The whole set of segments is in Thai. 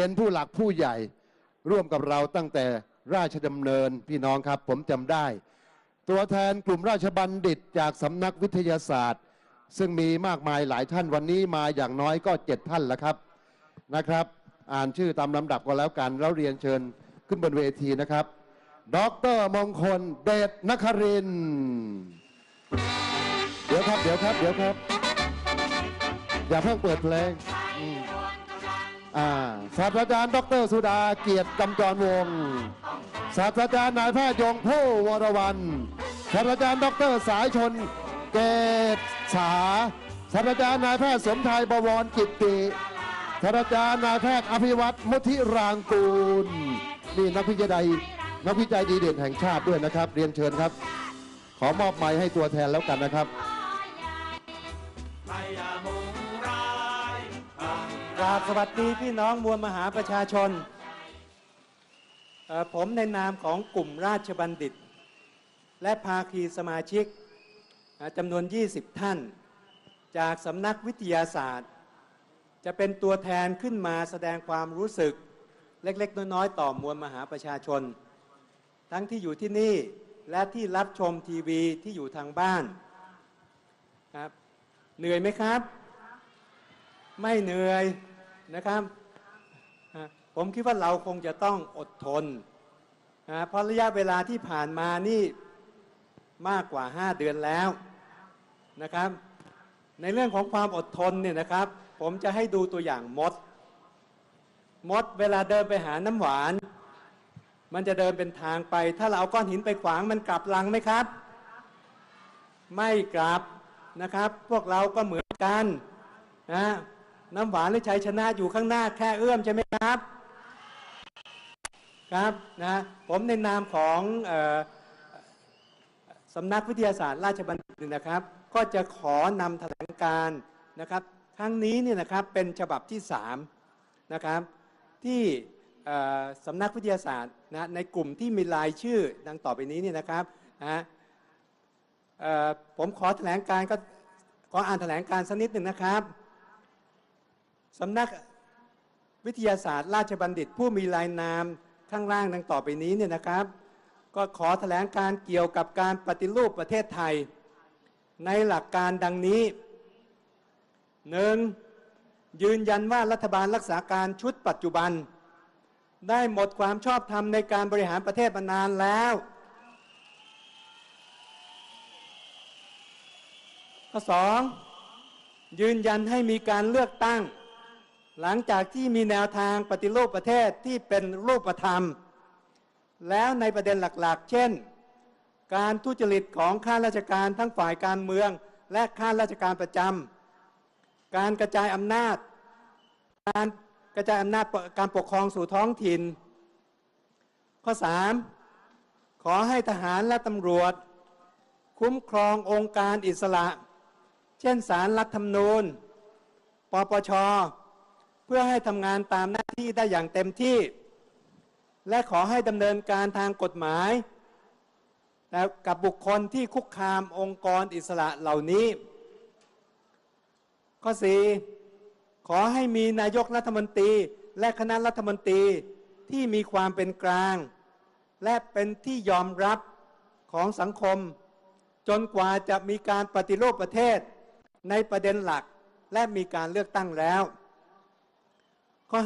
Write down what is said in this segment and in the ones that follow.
เป็นผู้หลักผู้ใหญ่ร่วมกับเราตั้งแต่ราชดำเนินพี่น้องครับผมจำได้ ตัวแทนกลุ่มราชบัณฑิตจากสำนักวิทยาศาสตร์ ซึ่งมีมากมายหลายท่านวันนี้มาอย่างน้อยก็เจ็ดท่านแล้วครับนะครับ อ่านชื่อตามลำดับก็แล้วกันแล้วเรียนเชิญขึ้นบนเวทีนะครับดอกเตอรมงคลเดชนคริน เดี๋ยวครับ เดี๋ยวครับ เดี๋ยวครับ อย่าเพิ่งเปิดเพลง ศาสตราจารย์ ดร สุดาเกียรติกำจรวงศ์ศาสตราจารย์นายแพทย์ยงผู้วรวันศาสตราจารย์ ดร สายชน เกษสาศาสตราจารย์นายแพทย์สมชายบวรกิตติศาสตราจารย์นายแพทย์อภิวัตรมุทิรางกูลนี่นักวิจัยนักวิจัยดีเด่นแห่งชาติด้วยนะครับ เรียนเชิญครับ ขอมอบไม้ให้ตัวแทนแล้วกันนะครับ กราบสวัสดีพี่น้องมวลมหาประชาชน ผมในนามของกลุ่มราชบัณฑิต และภาคีสมาชิกจำนวน 20 ท่าน จากสำนักวิทยาศาสตร์ จะเป็นตัวแทนขึ้นมาแสดงความรู้สึกเล็ก ๆ น้อย ๆ ต่อมวลมหาประชาชน ทั้งที่อยู่ที่นี่และที่รับชมทีวีที่อยู่ทางบ้านครับเหนื่อยไหมครับ ไม่เหนื่อย นะครับ ผมคิดว่าเราคงจะต้องอดทนนะเพราะระยะเวลาที่ผ่านมานี่มากกว่า 5 เดือนแล้วนะครับ ในเรื่องของความอดทนเนี่ยนะครับ ผมจะให้ดูตัวอย่างมด มดเวลาเดินไปหาน้ำหวาน มันจะเดินเป็นทางไป ถ้าเราเอาก้อนหินไปขวางมันกลับหลังไหมครับ ไม่กลับนะครับ พวกเราก็เหมือนกันนะ น้ำหวานหรือชัยชนะอยู่ข้างหน้าแค่เอื้อมใช่ไหมครับ ครับนะผมในนามของออสำนักวิทยาศาสตร์ราชบัณฑิตนะครับ ก็จะขอนำแถลงการนะครับครั้งนี้เนี่ยนะครับเป็นฉบับที่3นะครับที่สำนักวิทยาศาสตร์นะในกลุ่มที่มีรายชื่อดังต่อไปนี้เนี่ยนะครับนะผมขอแถลงการก็ขออ่านแถลงการสักนิดหนึ่งนะครับ สำนักวิทยาศาสตร์ ราชบัณฑิต ผู้มีรายนามข้างล่างดังต่อไปนี้เนี่ยนะครับ ก็ขอแถลงการเกี่ยวกับการปฏิรูปประเทศไทย ในหลักการดังนี้หนึ่งยืนยันว่ารัฐบาลรักษาการชุดปัจจุบัน ได้หมดความชอบธรรมในการบริหารประเทศมานานแล้วข้อสองยืนยันให้มีการเลือกตั้ง หลังจากที่มีแนวทางปฏิรูปประเทศที่เป็นรูปธรรม แล้วในประเด็นหลักๆ เช่น การทุจริตของข้าราชการทั้งฝ่ายการเมือง และข้าราชการประจำการกระจายอำนาจ การกระจายอำนาจการปกครองสู่ท้องถิ่น ข้อ 3. ขอให้ทหารและตำรวจ คุ้มครององค์การอิสระ เช่นศาลรัฐธรรมนูญ ปปช เพื่อให้ทำงานตามหน้าที่ได้อย่างเต็มที่ และขอให้ดำเนินการทางกฎหมายกับบุคคลที่คุกคามองค์กรอิสระเหล่านี้ ข้อ 4. ขอให้มีนายกรัฐมนตรีและคณะรัฐมนตรีที่มีความเป็นกลาง และเป็นที่ยอมรับของสังคม จนกว่าจะมีการปฏิรูปประเทศในประเด็นหลักและมีการเลือกตั้งแล้ว ข้อ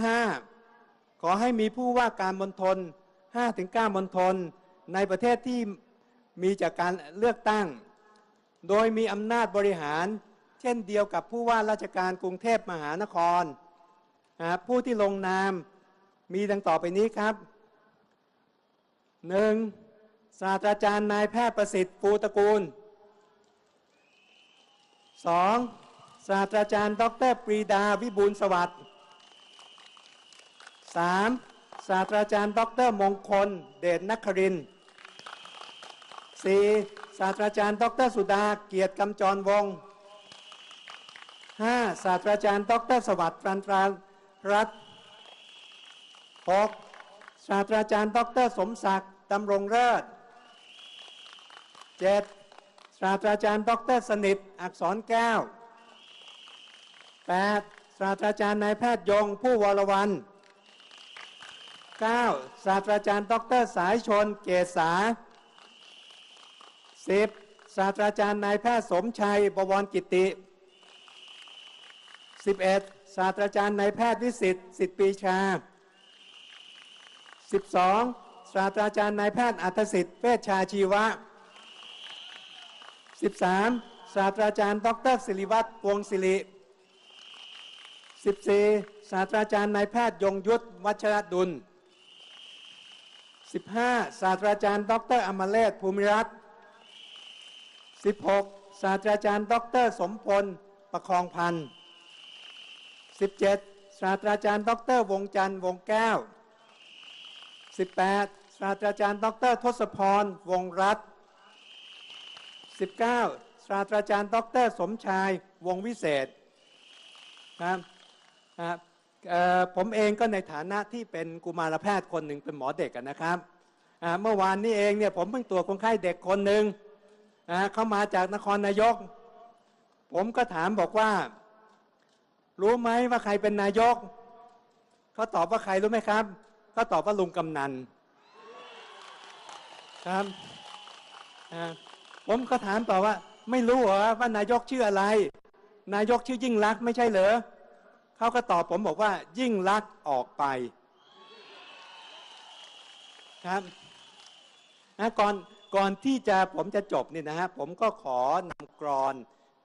5 ขอให้มีผู้ว่าการมณฑล5-9มณฑลในประเทศที่มีจากการเลือกตั้ง โดยมีอำนาจบริหาร เช่นเดียวกับผู้ว่าราชการกรุงเทพมหานคร ผู้ที่ลงนามมีดังต่อไปนี้ครับ 1. ศาสตราจารย์นายแพทย์ประสิทธิ์ปูตระกูล 2. ศาสตราจารย์ ดรปรีดาวิบูลสวัสดิ์ 3. ศาสตราจารย์ดอกเตอรมงคล เดชนัครินทร์ 4. ศาสตราจารย์ดอกเตอรสุดาเกียรติกำจรวงศ์ 5. ศาสตราจารย์ดอกเตอรสวัสดิ์ปรันตรารัตน์ 6. ศาสตราจารย์ดอกเตอรสมศักดิ์ดำรงเลิศ 7. ศาสตราจารย์ดอกเตอรสนิทอักษรแก้ว 8. ศาสตราจารย์นายแพทย์ยงผู้วรวัน 9. ศาสตราจารย์ ดรสายชน เกษา 10. ศาสตราจารย์นายแพทย์สมชัย บวรกิติ 11. ศาสตราจารย์นายแพทย์วิสิทธิ์สิทธิปีชา 12. ศาสตราจารย์นายแพทย์อัธสิทธิ์เวชชาชีวะ 13. ศาสตราจารย์ ดรศิริวัตรวงศิริ 14. ศาสตราจารย์นายแพทย์ยงยุทธวัชรดุล 15. ศาสตราจารย์ ดรอมเลศภูมิรัตน์ 16. ศาสตราจารย์ ดร สมพล ประคองพันธ์ 17. ศาสตราจารย์ ดร วงจันทร์ วงแก้ว 18. ศาสตราจารย์ ดร ทศพร วงรัตน์ 19. ศาสตราจารย์ ดร สมชาย วงวิเศษครับครับ ผมเองก็ในฐานะที่เป็นกุมารแพทย์คนหนึ่งเป็นหมอเด็กนะครับเมื่อวานนี้เองเนี่ยผมเพิ่งตรวจคนไข้เด็กคนหนึ่งเข้ามาจากนครนายก ผมก็ถามบอกว่า รู้ไหมว่าใครเป็นนายกเขาตอบว่าใครรู้ไหมครับเขาตอบว่าลุงกำนันครับผมก็ถามต่อว่า ไม่รู้เหรอว่านายกชื่ออะไร นายกชื่อยิ่งรักษ์ไม่ใช่เหรอ เขาก็ตอบผมบอกว่า ยิ่งรักออกไปครับนะก่อนก่อนที่จะผมจะจบนี่นะฮะผมก็ขอนำกรอน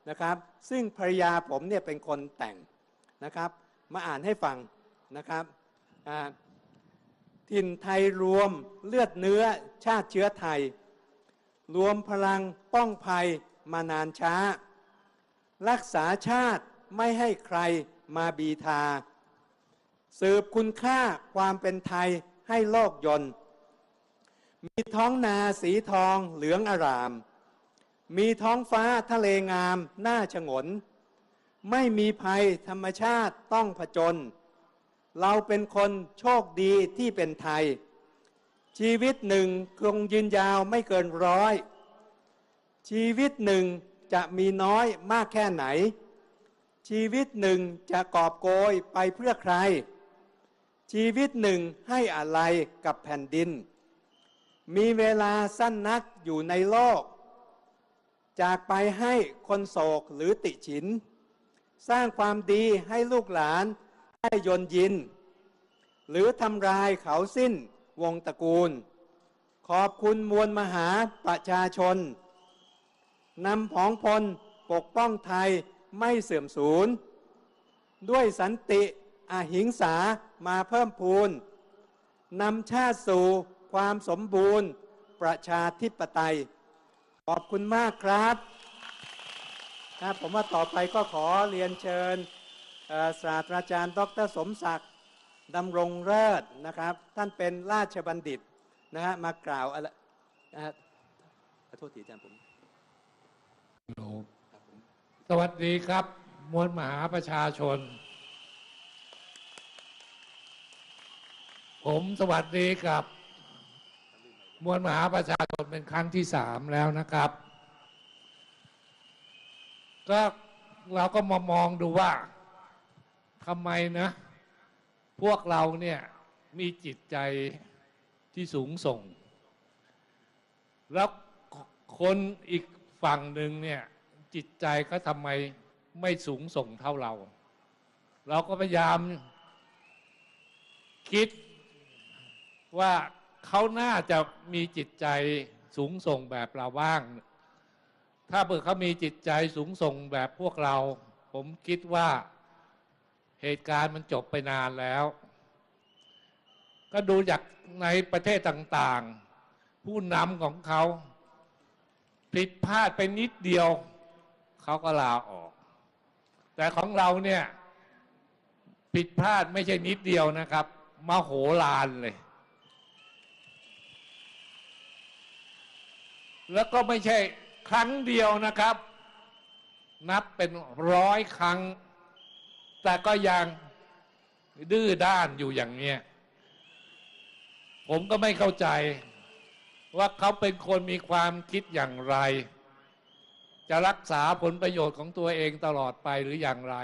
นะครับ ซึ่งภรรยาผมเนี่ยเป็นคนแต่งนะครับ มาอ่านให้ฟังนะครับอ่าถิ่นไทยรวมเลือดเนื้อชาติเชื้อไทย รวมพลังป้องภัยมานานช้า รักษาชาติ ไม่ให้ใครมาบีทา สืบคุณค่าความเป็นไทยให้โลกยนต์มีท้องนาสีทองเหลืองอาราม มีท้องฟ้าทะเลงามน่าฉงน ไม่มีภัยธรรมชาติต้องผจญ เราเป็นคนโชคดีที่เป็นไทย ชีวิตหนึ่งคงยืนยาวไม่เกินร้อย ชีวิตหนึ่งจะมีน้อยมากแค่ไหน ชีวิตหนึ่งจะกอบโกยไปเพื่อใคร ชีวิตหนึ่งให้อะไรกับแผ่นดิน มีเวลาสั้นนักอยู่ในโลก จากไปให้คนโศกหรือติฉิน สร้างความดีให้ลูกหลานได้ยนยิน หรือทำลายเขาสิ้นวงตระกูล ขอบคุณมวลมหาประชาชนนำผองพลปกป้องไทย ไม่เสื่อมสูญ ด้วยสันติอหิงสามาเพิ่มพูนนำชาติสู่ความสมบูรณ์ ประชาธิปไตย ขอบคุณมากครับครับผมว่าต่อไปก็ขอเรียนเชิญศาสตราจารย์ ดรสมศักดิ์ดำรงเลิศนะครับ ท่านเป็นราชบัณฑิตนะฮะมากล่าวอะไรนะฮะขอโทษทีอาจารย์ผม สวัสดีครับ มวลมหาประชาชน ผมสวัสดีกับ มวลมหาประชาชนเป็นครั้งที่สามแล้วนะครับ ก็เราก็มามองดูว่าทำไมนะ พวกเราเนี่ยมีจิตใจที่สูงส่ง แล้วคนอีกฝั่งหนึ่งเนี่ย จิตใจก็ทำไมไม่สูงส่งเท่าเรา เราก็พยายาม คิดว่าเขาน่าจะมีจิตใจสูงส่งแบบเราบ้าง ถ้าเผื่อเขามีจิตใจสูงส่งแบบพวกเรา ผมคิดว่าเหตุการณ์มันจบไปนานแล้ว ก็ดูจากในประเทศต่าง ๆ ผู้นำของเขาผิดพลาดไปนิดเดียว เขาก็ลาออก แต่ของเราเนี่ยผิดพลาดไม่ใช่นิดเดียวนะครับมโหฬารเลย แล้วก็ไม่ใช่ครั้งเดียวนะครับ นับเป็นร้อยครั้ง แต่ก็ยังดื้อด้านอยู่อย่างเนี้ยผมก็ไม่เข้าใจว่าเขาเป็นคนมีความคิดอย่างไร จะรักษาผลประโยชน์ของตัวเองตลอดไปหรืออย่างไร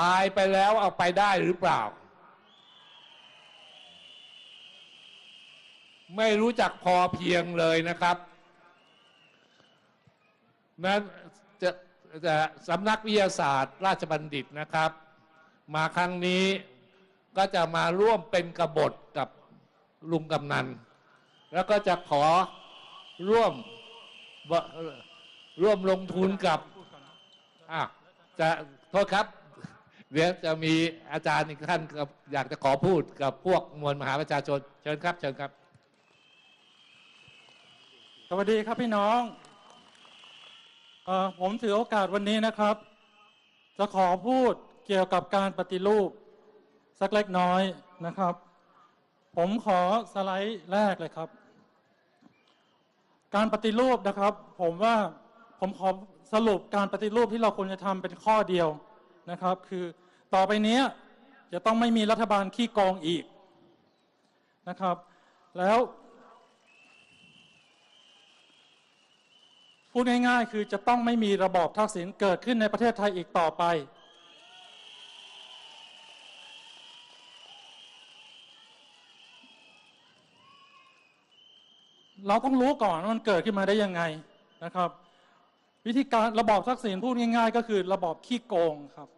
ตายไปแล้วเอาไปได้หรือเปล่า ไม่รู้จักพอเพียงเลยนะครับนั้นจะจะสำนักวิทยาศาสตร์ ราชบัณฑิตนะครับ มาครั้งนี้ก็จะมาร่วมเป็นกบฏกับลุงกำนัน แล้วก็จะขอร่วม ร่วมลงทุนกับอะจะโทษครับ เดี๋ยวจะมีอาจารย์อีกท่านครับอยากจะขอพูดกับพวกมวลมหาประชาชน เชิญครับ เชิญครับ สวัสดีครับพี่น้องเออผมถือโอกาสวันนี้นะครับ จะขอพูดเกี่ยวกับการปฏิรูป สักเล็กน้อยนะครับ ผมขอสไลด์แรกเลยครับ การปฏิรูปนะครับ ผมว่า ผมขอสรุปการปฏิรูปที่เราควรจะทำเป็นข้อเดียวนะครับ คือต่อไปนี้จะต้องไม่มีรัฐบาลขี้โกงอีกนะครับ แล้วพูดง่ายๆ คือจะต้องไม่มีระบอบทักษิณเกิดขึ้นในประเทศไทยอีกต่อไป เราต้องรู้ก่อนว่ามันเกิดขึ้นมาได้ยังไงนะครับ วิธีการระบอบทักษิณพูดง่ายๆ ก็คือระบอบขี้โกงครับ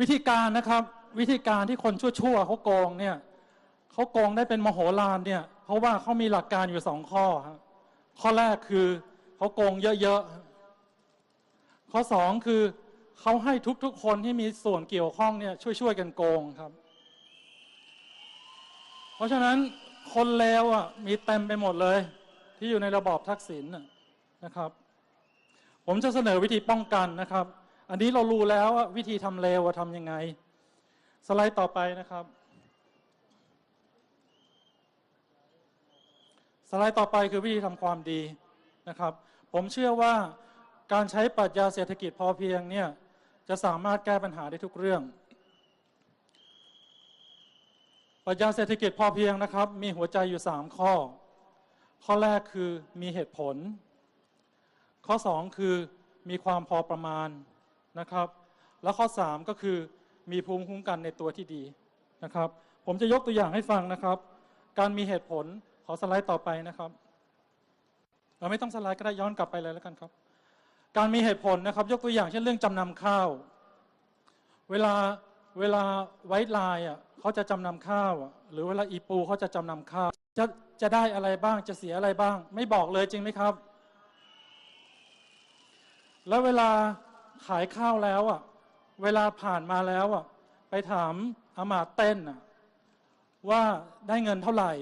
วิธีการนะครับวิธีการที่คนชั่วๆเขาโกงเนี่ยเขาโกงได้เป็นมโหฬารเนี่ย เพราะว่าเขามีหลักการอยู่สองข้อครับข้อแรกคือเขาโกงเยอะๆข้อสองคือเขาให้ทุกๆคนที่มีส่วนเกี่ยวข้องเนี่ยช่วยๆกันโกงครับ เพราะฉะนั้นคนเลวอะมีเต็มไปหมดเลย ที่อยู่ในระบอบทักษิณนะนะครับ ผมจะเสนอวิธีป้องกันนะครับ อันนี้เรารู้แล้วว่าวิธีทำเลวทำยังไง สไลด์ต่อไปนะครับ สไลด์ต่อไปคือวิธีทำความดีนะครับ ผมเชื่อว่าการใช้ปรัชญาเศรษฐกิจพอเพียงเนี่ยจะสามารถแก้ปัญหาได้ทุกเรื่องปรัชญาเศรษฐกิจพอเพียงนะครับ มีหัวใจอยู่ 3 ข้อ ข้อแรกคือมีเหตุผล ข้อ 2 คือมีความพอประมาณนะครับ แล้วข้อ 3 ก็คือมีภูมิคุ้มกันในตัวที่ดีนะครับ ผมจะยกตัวอย่างให้ฟังนะครับ การมีเหตุผลขอสไลด์ต่อไปนะครับ เราไม่ต้องสไลด์ก็ได้ย้อนกลับไปเลยแล้วกันครับ การมีเหตุผลนะครับ ยกตัวอย่างเช่นเรื่องจำนำข้าว เวลาเวลาไว้ไลน์อะเขาจะจำนำข้าว หรือเวลาอีปูเขาจะจำนำข้าวจะ จะได้อะไรบ้างจะเสียอะไรบ้าง ไม่บอกเลยจริงไหมครับ แล้วเวลาขายข้าวแล้วอะ เวลาผ่านมาแล้วอะ ไปถามอามาเต้นอะว่าได้เงินเท่าไหร่